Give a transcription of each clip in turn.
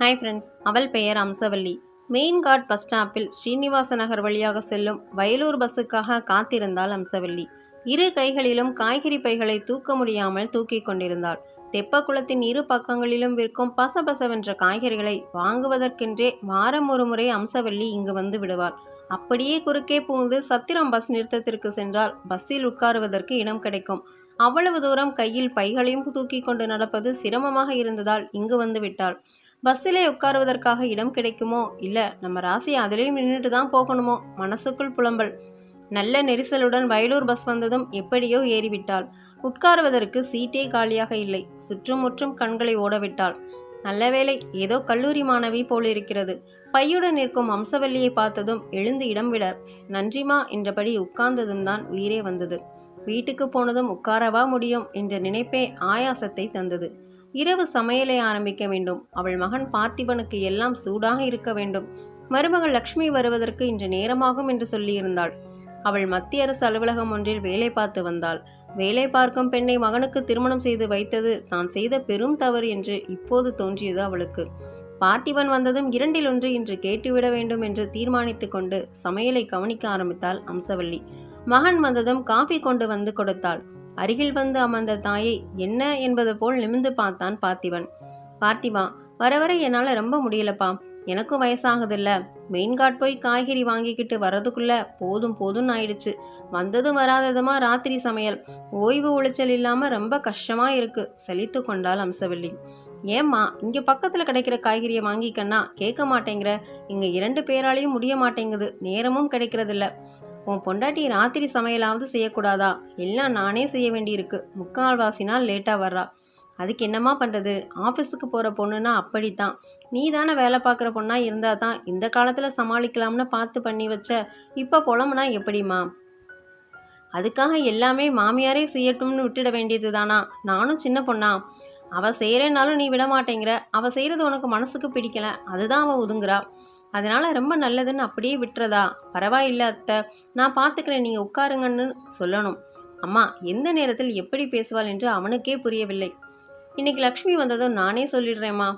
Hi friends அவள் பெயர் Amsavalli. Main God bus ஸ்டாப்பில் ஸ்ரீனிவாச நகர் வழியாக செல்லும் வயலூர் பஸ்ஸுக்காக காத்திருந்தாள் அம்சவல்லி. இரு கைகளிலும் காய்கறி பைகளை தூக்க முடியாமல் தூக்கி கொண்டிருந்தாள். தெப்பக்குளத்தின் இரு பக்கங்களிலும் விற்கும் பசபசவென்ற காய்கறிகளை வாங்குவதற்கென்றே வாரம் ஒரு முறை அம்சவல்லி இங்கு வந்து விடுவாள். அப்படியே குறுக்கே புகுந்து சத்திரம் பஸ் நிறுத்தத்திற்கு சென்றால் பஸ்ஸில் உட்காருவதற்கு இடம் கிடைக்கும். அவ்வளவு தூரம் கையில் பைகளையும் தூக்கி கொண்டு நடப்பது சிரமமாக இருந்ததால் இங்கு வந்து விட்டாள். பஸ்ஸிலே உட்காருவதற்காக இடம் கிடைக்குமோ? இல்லை நம்ம ராசி அதிலேயும் நின்றுட்டு தான் போகணுமோ? மனசுக்குள் புலம்பல். நல்ல நெரிசலுடன் வயலூர் பஸ் வந்ததும் எப்படியோ ஏறிவிட்டாள். உட்காருவதற்கு சீட்டே காலியாக இல்லை. சுற்றுமுற்றும் கண்களை ஓடவிட்டாள். நல்ல வேளை ஏதோ கல்லூரி மாணவி போலிருக்கிறது. பையுடன் நிற்கும் அம்சவல்லியை பார்த்ததும் எழுந்து இடம் விட நன்றிமா என்றபடி உட்கார்ந்ததும் தான் உயிரே வந்தது. வீட்டுக்கு போனதும் உட்காரவா முடியும் என்ற நினைப்பே ஆயாசத்தை தந்தது. இரவு சமையலை ஆரம்பிக்க வேண்டும். அவள் மகன் பார்த்திபனுக்கு எல்லாம் சூடாக இருக்க வேண்டும். மருமகள் லக்ஷ்மி வருவதற்கு இன்று நேரமாகும் என்று சொல்லியிருந்தாள். அவள் மத்திய அரசு அலுவலகம் ஒன்றில் வேலை பார்த்து வந்தாள். வேலை பார்க்கும் பெண்ணை மகனுக்கு திருமணம் செய்து வைத்தது தான் செய்த பெரும் தவறு என்று இப்போது தோன்றியது அவளுக்கு. பார்த்திபன் வந்ததும் இரண்டில் ஒன்று இன்று கேட்டுவிட வேண்டும் என்று தீர்மானித்து கொண்டு சமையலை கவனிக்க ஆரம்பித்தாள் அம்சவல்லி மகன் வந்ததும் காஃபி கொண்டு வந்து கொடுத்தாள். அருகில் வந்து அமர்ந்த தாயை என்ன என்பது போல் நிமிந்து பார்த்தான் பார்த்திபன். பார்த்திபா வர வர என்னால் ரொம்ப முடியலப்பா. எனக்கும் வயசாகுதில்ல. மெயின்காட் போய் காய்கறி வாங்கிக்கிட்டு வர்றதுக்குள்ள போதும் போதும்னு ஆயிடுச்சு. வந்ததும் வராததுமா ராத்திரி சமையல். ஓய்வு உளைச்சல் இல்லாமல் ரொம்ப கஷ்டமாக இருக்கு. செழித்து கொண்டாள் அம்சவல்லி. ஏம்மா இங்கே பக்கத்தில் கிடைக்கிற காய்கறியை வாங்கிக்கன்னா கேட்க மாட்டேங்கிற. இங்கே இரண்டு பேராலையும் முடிய மாட்டேங்குது. நேரமும் கிடைக்கிறதில்ல. உன் பொண்டாட்டி ராத்திரி சமையலாவது செய்யக்கூடாதா? எல்லாம் நானே செய்ய வேண்டியிருக்கு. முக்கால்வாசி நாள் லேட்டாக வர்றா. அதுக்கு என்னம்மா பண்ணுறது ஆஃபீஸுக்கு போகிற பொண்ணுன்னா அப்படித்தான். நீ தானே வேலை பார்க்குற பொண்ணாக இருந்தால் தான் இந்த காலத்தில் சமாளிக்கலாம்னு பார்த்து பண்ணி வச்ச இப்போ புலம்புனா எப்படிம்மா? அதுக்காக எல்லாமே மாமியாரே செய்யட்டும்னு விட்டுட வேண்டியது தானா நானும் சின்ன பொண்ணா. அவள் செய்கிறேன்னாலும் நீ விட மாட்டேங்கிற அவள் செய்கிறது உனக்கு மனசுக்கு பிடிக்கல. அதுதான் அவள் ஒதுங்குறா. அதனால் ரொம்ப நல்லதுன்னு அப்படியே விட்டுறதா? பரவாயில்ல அத்தை. நான் பார்த்துக்கிறேன் நீங்கள் உட்காருங்கன்னு சொல்லணும். அம்மா எந்த நேரத்தில் எப்படி பேசுவாள் என்று அவனுக்கே புரியவில்லை. இன்னைக்கு லக்ஷ்மி வந்ததும் நானே சொல்லிடுறேம்மா.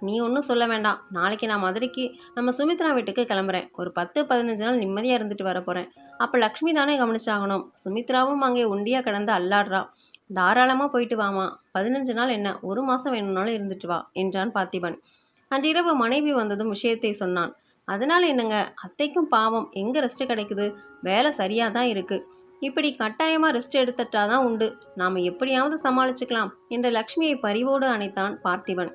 நீ ஒன்றும் சொல்ல வேண்டாம். நாளைக்கு நான் மதுரைக்கு நம்ம சுமித்ரா வீட்டுக்கு கிளம்புறேன். ஒரு பத்து பதினஞ்சு நாள் நிம்மதியாக இருந்துட்டு வர போகிறேன் அப்போ லக்ஷ்மி தானே கவனிச்சாகணும். சுமித்ராவும் அங்கே ஒண்டியாக கிடந்து அல்லாடுறா. தாராளமாக போயிட்டு வாமா. பதினஞ்சு நாள் என்ன? ஒரு மாதம் வேணும்னாலும் இருந்துட்டு வா என்றான் பார்த்திபன். அன்றிரவு மனைவி வந்ததும் விஷயத்தை சொன்னான். அதனால் என்னங்க? அத்தைக்கும் பாவம். எங்கே ரெஸ்ட் கிடைக்குது? வேலை சரியாக தான் இருக்குது இப்படி கட்டாயமாக ரெஸ்ட் எடுத்துட்டா தான் உண்டு. நாம் எப்படியாவது சமாளிச்சுக்கலாம் என்ற லக்ஷ்மியை பரிவோடு அணைத்தான் பார்த்திபன்.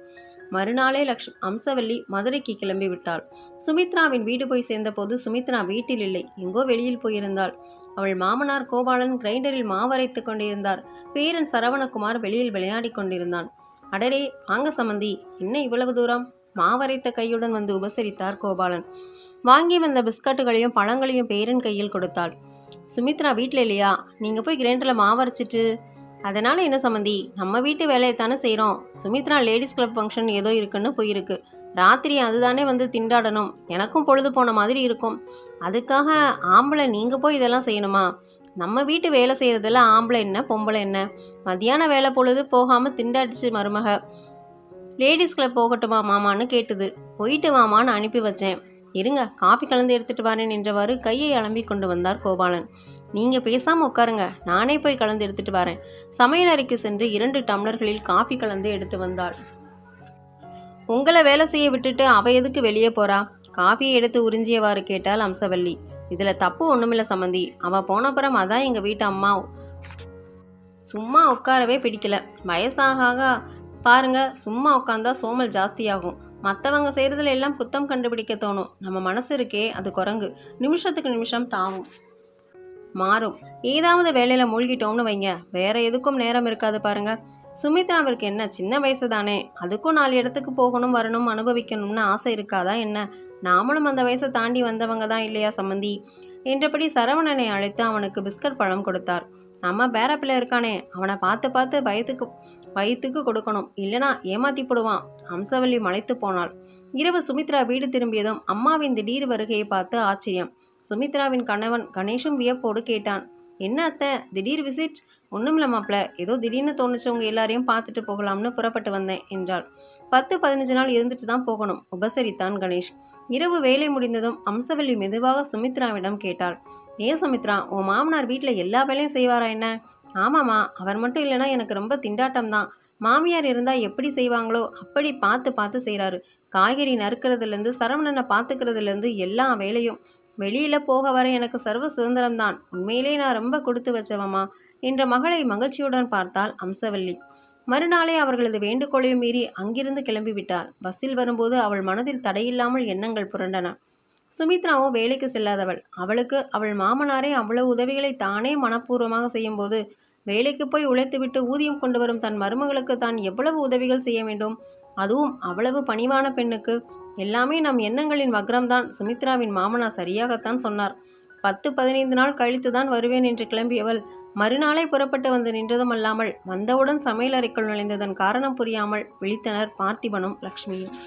மறுநாளே லக்ஷ் அம்சவல்லி மதுரைக்கு கிளம்பி விட்டாள். சுமித்ராவின் வீடு போய் சேர்ந்தபோது சுமித்ரா வீட்டில் இல்லை எங்கோ வெளியில் போயிருந்தாள். அவள் மாமனார் கோபாலன் கிரைண்டரில் மாவரைத்து கொண்டிருந்தார். பேரன் சரவணகுமார் வெளியில் விளையாடி கொண்டிருந்தான். அடரே வாங்க சமந்தி என்ன இவ்வளவு தூரம்? மாவரைத்த கையுடன் வந்து உபசரித்தார் கோபாலன். வாங்கி வந்த பிஸ்கட்டுகளையும் பழங்களையும் பேரன் கையில் கொடுத்தாள். சுமித்ரா வீட்டில் இல்லையா? நீங்கள் போய் கிரைண்டரில் மாவரைச்சிட்டு அதனால் என்ன சம்மந்தி நம்ம வீட்டு வேலையை தானே செய்கிறோம் சுமித்ரா லேடிஸ் கிளப் ஃபங்க்ஷன் ஏதோ இருக்குன்னு போயிருக்கு. ராத்திரி அதுதானே வந்து திண்டாடணும். எனக்கும் பொழுது போன மாதிரி இருக்கும். அதுக்காக ஆம்பளை நீங்கள் போய் இதெல்லாம் செய்யணுமா? நம்ம வீட்டு வேலை செய்கிறதுல ஆம்பளை என்ன பொம்பளை என்ன? மதியான வேலை பொழுது போகாமல் திண்டாடிச்சு மருமக. லேடிஸ் கிளப் போகட்டுமா மாமான்னு கேட்டுது. போயிட்டு மாமான்னு அனுப்பி வச்சேன். இருங்க காஃபி கலந்து எடுத்துட்டு வரேன் என்றவாறு கையை அலம்பி கொண்டு வந்தார் கோபாலன். நீங்கள் பேசாமல் உட்காருங்க நானே போய் கலந்து எடுத்துட்டு வரேன். சமையல் அறைக்கு சென்று இரண்டு டம்ளர்களில் காஃபி கலந்து எடுத்து வந்தாள் உங்களை வேலை செய்ய விட்டுட்டு அவ எதுக்கு வெளியே போறா? காஃபியை எடுத்து உறிஞ்சியவாறு கேட்டால் அம்சவல்லி. இதில் தப்பு ஒன்றுமில்ல சம்மந்தி அவள் போனப்புறம் அதான் எங்கள் வீட்டு அம்மா. சும்மா உட்காரவே பிடிக்கல. வயசாக ஆக பாருங்க சும்மா உட்காந்தா சோமல் ஜாஸ்தியாகும். மற்றவங்க செய்கிறதுல எல்லாம் குத்தம் கண்டுபிடிக்க தோணும். நம்ம மனசு இருக்கே அது குரங்கு. நிமிஷத்துக்கு நிமிஷம் தாவும். மாறும். ஏதாவது வேலையில் மூழ்கிட்டோம்னு வைங்க. வேற எதுக்கும் நேரம் இருக்காது பாருங்க. சுமித்ராவிற்கு என்ன? சின்ன வயசு தானே அதுக்கும் நாலு இடத்துக்கு போகணும் வரணும் அனுபவிக்கணும்னு ஆசை இருக்காதா என்ன? நாமளும் அந்த வயசை தாண்டி வந்தவங்க தான் இல்லையா சம்மந்தி? என்றபடி சரவணனை அழைத்து அவனுக்கு பிஸ்கட் பழம் கொடுத்தார். நம்ம பேரப்பிள்ளை இருக்கானே. அவனை பார்த்து பார்த்து பயத்துக்கு வயிற்றுக்கு கொடுக்கணும். இல்லனா ஏமாத்தி போடுவான். அம்சவல்லி மலைத்து போனாள். இரவு சுமித்ரா வீடு திரும்பியதும் அம்மாவின் திடீர் வருகையை பார்த்து ஆச்சரியம். சுமித்ராவின் கணவன் கணேஷும் வியப்போடு கேட்டான் என்ன அத்தை? திடீர் விசிட்? ஒன்றுமில்ல மாப்பிள்ள ஏதோ திடீர்னு தோணுச்சு எல்லாரையும் பார்த்துட்டு போகலாம்னு புறப்பட்டு வந்தேன் என்றாள். பத்து பதினஞ்சு நாள் இருந்துட்டு தான் போகணும். உபசரித்தான் கணேஷ். இரவு வேலை முடிந்ததும் அம்சவல்லி மெதுவாக சுமித்ராவிடம் கேட்டாள் ஏன் சுமித்ரா? உன் மாமனார் வீட்டில் எல்லா வேலையும் செய்வாரா என்ன? ஆமாம்மா அவர் மட்டும் இல்லைன்னா எனக்கு ரொம்ப திண்டாட்டம் தான் மாமியார் இருந்தால் எப்படி செய்வாங்களோ அப்படி பார்த்து பார்த்து செய்கிறாரு காய்கறி நறுக்கிறதுலேருந்து சரவணனை பார்த்துக்கிறதுலேருந்து எல்லா வேலையும். வெளியில் போக வர எனக்கு சர்வ சுதந்திரம்தான். உண்மையிலே நான் ரொம்ப கொடுத்து வச்சவம்மா என்ற மகளை மகிழ்ச்சியுடன் பார்த்தாள் அம்சவல்லி. மறுநாளே அவர்களது வேண்டுகோளையும் மீறி அங்கிருந்து கிளம்பிவிட்டாள். பஸ்ஸில் வரும்போது அவள் மனதில் தடையில்லாமல் எண்ணங்கள் புரண்டன. சுமித்ராவோ வேலைக்கு செல்லாதவள். அவளுக்கு அவள் மாமனாரே அவ்வளவு உதவிகளை தானே மனப்பூர்வமாக செய்யும்போது வேலைக்கு போய் உழைத்துவிட்டு ஊதியம் கொண்டு வரும் தன் மருமகளுக்கு தான் எவ்வளவு உதவிகள் செய்ய வேண்டும்? அதுவும் அவ்வளவு பணிவான பெண்ணுக்கு. எல்லாமே நம் எண்ணங்களின் வக்ரம்தான். சுமித்ராவின் மாமனா சரியாகத்தான் சொன்னார். பத்து பதினைந்து நாள் கழித்து தான் வருவேன் என்று கிளம்பியவள். மறுநாளே புறப்பட்டு வந்து நின்றதும் அல்லாமல் வந்தவுடன் சமையலறைக்குள் நுழைந்ததன் காரணம் புரியாமல் விழித்தனர் பார்த்திபனும் லக்ஷ்மியும்.